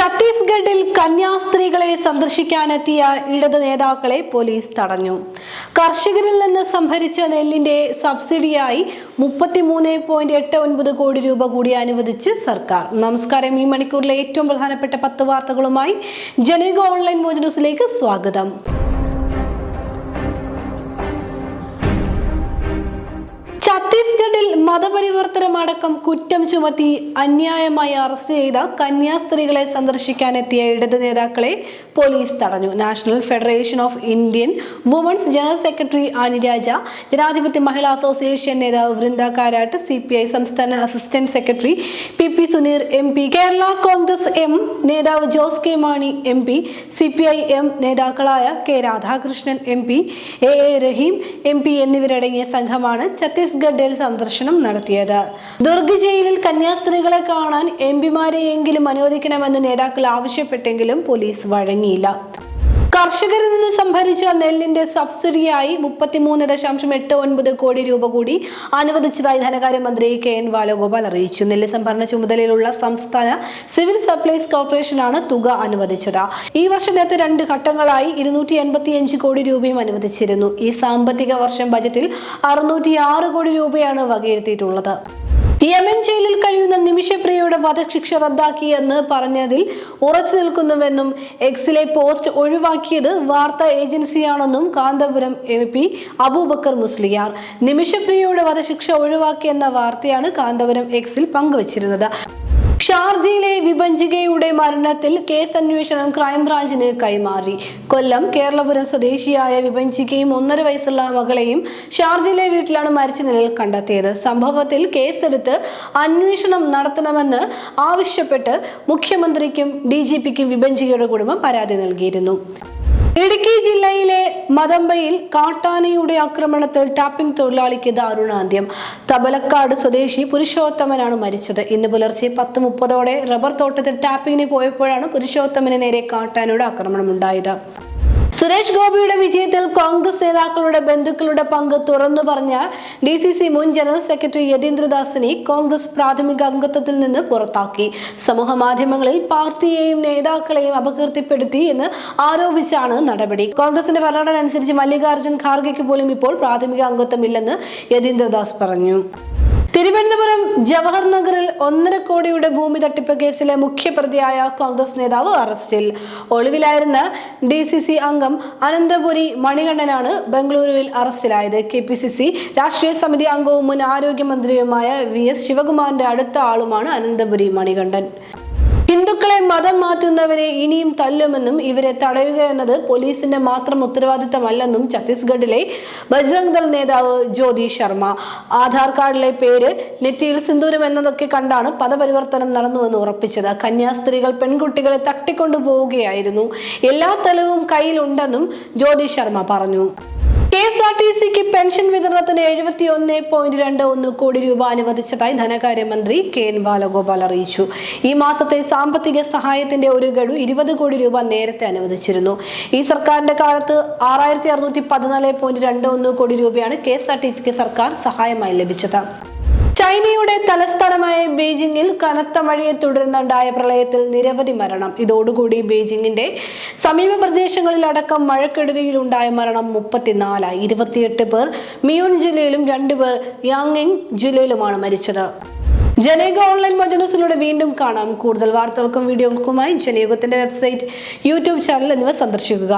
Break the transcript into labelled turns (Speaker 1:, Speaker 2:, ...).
Speaker 1: ഛത്തീസ്ഗഡിൽ കന്യാസ്ത്രീകളെ സന്ദർശിക്കാനെത്തിയ ഇടതു നേതാക്കളെ പോലീസ് തടഞ്ഞു. കർഷകരിൽ നിന്ന് സംഭരിച്ച നെല്ലിന്റെ സബ്സിഡിയായി മുപ്പത്തിമൂന്ന് പോയിന്റ് എട്ട് ഒൻപത് കോടി രൂപ കൂടി അനുവദിച്ച് സർക്കാർ. നമസ്കാരം. ഈ മണിക്കൂറിലെ ഏറ്റവും പ്രധാനപ്പെട്ട പത്ത് വാർത്തകളുമായി ജനക ഓൺലൈൻ മോജ് ന്യൂസിലേക്ക് സ്വാഗതം. ഛത്തീസ്ഗഡിൽ മതപരിവർത്തനമടക്കം കുറ്റം ചുമത്തി അന്യായമായി അറസ്റ്റ് ചെയ്ത കന്യാസ്ത്രീകളെ സന്ദർശിക്കാനെത്തിയ ഇടത് നേതാക്കളെ പോലീസ് തടഞ്ഞു. National federation of Indian women's general secretary Aniraja Janadhipathya Mahila association നേതാവ് Brinda Karat C P I സംസ്ഥാന assistant secretary P P Suneer M P Kerala Congress M നേതാവ് Jose K Mani M P C P I M നേതാക്കളായ K Radhakrishnan M P A A Rahim M P എന്നിവരടങ്ങിയ സംഘമാണ് ഛത്തീസ്ഗഡിൽ സന്ദർശനം നടത്തിയത്. ദുർഗ് ജയിലിൽ കന്യാസ്ത്രീകളെ കാണാൻ എം പിമാരെയെങ്കിലും അനുവദിക്കണമെന്ന് നേതാക്കൾ ആവശ്യപ്പെട്ടെങ്കിലും പോലീസ് വഴങ്ങിയില്ല. കർഷകരിൽ നിന്ന് സംഭരിച്ച നെല്ലിന്റെ സബ്സിഡിയായി മുപ്പത്തിമൂന്ന് ദശാംശം എട്ട് ഒൻപത് കോടി രൂപ കൂടി അനുവദിച്ചതായി ധനകാര്യമന്ത്രി കെ എൻ ബാലഗോപാൽ അറിയിച്ചു. നെല്ല് സംഭരണ ചുമതലയിലുള്ള സംസ്ഥാന സിവിൽ സപ്ലൈസ് കോർപ്പറേഷനാണ് തുക അനുവദിച്ചത്. ഈ വർഷം നേരത്തെ രണ്ട് ഘട്ടങ്ങളായി ഇരുന്നൂറ്റി എൺപത്തിയഞ്ച് കോടി രൂപയും അനുവദിച്ചിരുന്നു. ഈ സാമ്പത്തിക വർഷം ബജറ്റിൽ അറുന്നൂറ്റി ആറ് കോടി രൂപയാണ് വകയിരുത്തിയിട്ടുള്ളത്. യമൻ ജയിലിൽ കഴിയുന്ന നിമിഷപ്രിയയുടെ വധശിക്ഷ റദ്ദാക്കിയെന്ന് പറഞ്ഞതിൽ ഉറച്ചു നിൽക്കുന്നുവെന്നും എക്സിലെ പോസ്റ്റ് ഒഴിവാക്കിയത് വാർത്താ ഏജൻസിയാണെന്നും കാന്തപുരം എം പി അബൂബക്കർ മുസ്ലിയാർ. നിമിഷപ്രിയയുടെ വധശിക്ഷ ഒഴിവാക്കിയെന്ന വാർത്തയാണ് കാന്തപുരം എക്സിൽ പങ്കുവച്ചിരുന്നത്. ഷാർജയിലെ വിഭജികയുടെ മരണത്തിൽ കേസ് അന്വേഷണം ക്രൈംബ്രാഞ്ചിന് കൈമാറി. കൊല്ലം കേരളപുരം സ്വദേശിയായ വിഭജികയും ഒന്നര വയസ്സുള്ള മകളെയും ഷാർജയിലെ വീട്ടിലാണ് മരിച്ച നിലയിൽ കണ്ടെത്തിയത്. സംഭവത്തിൽ കേസെടുത്ത് അന്വേഷണം നടത്തണമെന്ന് ആവശ്യപ്പെട്ട് മുഖ്യമന്ത്രിക്കും ഡി ജി പിക്കും കുടുംബം പരാതി നൽകിയിരുന്നു. ഇടുക്കി ജില്ലയിലെ മതമ്പയിൽ കാട്ടാനയുടെ ആക്രമണത്തിൽ ടാപ്പിംഗ് തൊഴിലാളിക്ക് ദാരുണാന്ത്യം. തബലക്കാട് സ്വദേശി പുരുഷോത്തമനാണ് മരിച്ചത്. ഇന്ന് പുലർച്ചെ പത്ത് മുപ്പതോടെ റബ്ബർ തോട്ടത്തിൽ ടാപ്പിങ്ങിന് പോയപ്പോഴാണ് പുരുഷോത്തമന് നേരെ കാട്ടാനയുടെ ആക്രമണം ഉണ്ടായത്. സുരേഷ് ഗോപിയുടെ വിജയത്തിൽ കോൺഗ്രസ് നേതാക്കളുടെ ബന്ധുക്കളുടെ പങ്ക് തുറന്നു പറഞ്ഞ ഡി സി സി മുൻ ജനറൽ സെക്രട്ടറി യതീന്ദ്രദാസിനെ കോൺഗ്രസ് പ്രാഥമിക അംഗത്വത്തിൽ നിന്ന് പുറത്താക്കി. സമൂഹ മാധ്യമങ്ങളിൽ പാർട്ടിയെയും നേതാക്കളെയും അപകീർത്തിപ്പെടുത്തി എന്ന് ആരോപിച്ചാണ് നടപടി. കോൺഗ്രസിന്റെ ഭരണഘടന അനുസരിച്ച് മല്ലികാർജുൻ ഖാർഗെക്ക് പോലും ഇപ്പോൾ പ്രാഥമിക അംഗത്വം ഇല്ലെന്ന് യതീന്ദ്രദാസ് പറഞ്ഞു. തിരുവനന്തപുരം ജവഹർ നഗറിൽ ഒന്നര കോടിയുടെ ഭൂമി തട്ടിപ്പ് കേസിലെ മുഖ്യപ്രതിയായ കോൺഗ്രസ് നേതാവ് അറസ്റ്റിൽ. ഒളിവിലായിരുന്ന ഡി സി സി അംഗം അനന്തപുരി മണികണ്ഠനാണ് ബംഗളൂരുവിൽ അറസ്റ്റിലായത്. കെ പി സി സി രാഷ്ട്രീയ സമിതി അംഗവും മുൻ ആരോഗ്യമന്ത്രിയുമായ വി എസ് ശിവകുമാറിന്റെ അടുത്ത ആളുമാണ് അനന്തപുരി മണികണ്ഠൻ. ഹിന്ദുക്കളെ മതം മാറ്റുന്നവരെ ഇനിയും തല്ലുമെന്നും ഇവരെ തടയുക എന്നത് പോലീസിന്റെ മാത്രം ഉത്തരവാദിത്തമല്ലെന്നും ഛത്തീസ്ഗഡിലെ ബജ്രംഗ് ദൾ നേതാവ് ജ്യോതി ശർമ്മ. ആധാർ കാർഡിലെ പേര് നെറ്റിയിൽ സിന്ദൂരം എന്നതൊക്കെ കണ്ടാണ് പദപരിവർത്തനം നടന്നുവെന്ന് ഉറപ്പിച്ചത്. കന്യാസ്ത്രീകൾ പെൺകുട്ടികളെ തട്ടിക്കൊണ്ടു പോവുകയായിരുന്നു എല്ലാ തെളിവും കയ്യിലുണ്ടെന്നും ജ്യോതി ശർമ്മ പറഞ്ഞു. കെ പെൻഷൻ വിതരണത്തിന് എഴുപത്തി ഒന്ന് പോയിന്റ് രണ്ട് ഒന്ന് കോടി രൂപ അനുവദിച്ചതായി ധനകാര്യമന്ത്രി കെ എൻ ബാലഗോപാൽ അറിയിച്ചു. ഈ മാസത്തെ സാമ്പത്തിക സഹായത്തിന്റെ ഒരു ഗഡു ഇരുപത് കോടി രൂപ നേരത്തെ അനുവദിച്ചിരുന്നു. ഈ സർക്കാരിന്റെ കാലത്ത് ആറായിരത്തി അറുന്നൂറ്റി പതിനാല് പോയിന്റ് രണ്ട് ഒന്ന് കോടി രൂപയാണ് കെ എസ് ആർ ടി സിക്ക് സർക്കാർ സഹായമായി ലഭിച്ചത്. ചൈനയുടെ തലസ്ഥാനമായ ബീജിംഗിൽ കനത്ത മഴയെ തുടർന്നുണ്ടായ പ്രളയത്തിൽ നിരവധി മരണം. ഇതോടുകൂടി ബീജിംഗിന്റെ സമീപ പ്രദേശങ്ങളിലടക്കം മഴക്കെടുതിയിലുണ്ടായ മരണം മുപ്പത്തിനാലായി. ഇരുപത്തിയെട്ട് പേർ മിയോൺ ജില്ലയിലും രണ്ടുപേർ യാങ്ങിങ് ജില്ലയിലുമാണ് മരിച്ചത്. ജനയുഗ ഓൺലൈൻ മജനൂസിലൂടെ വീണ്ടും കാണാം. കൂടുതൽ വാർത്തകൾക്കും വീഡിയോകൾക്കുമായി ജനയോഗത്തിന്റെ വെബ്സൈറ്റ് യൂട്യൂബ് ചാനൽ എന്നിവ സന്ദർശിക്കുക.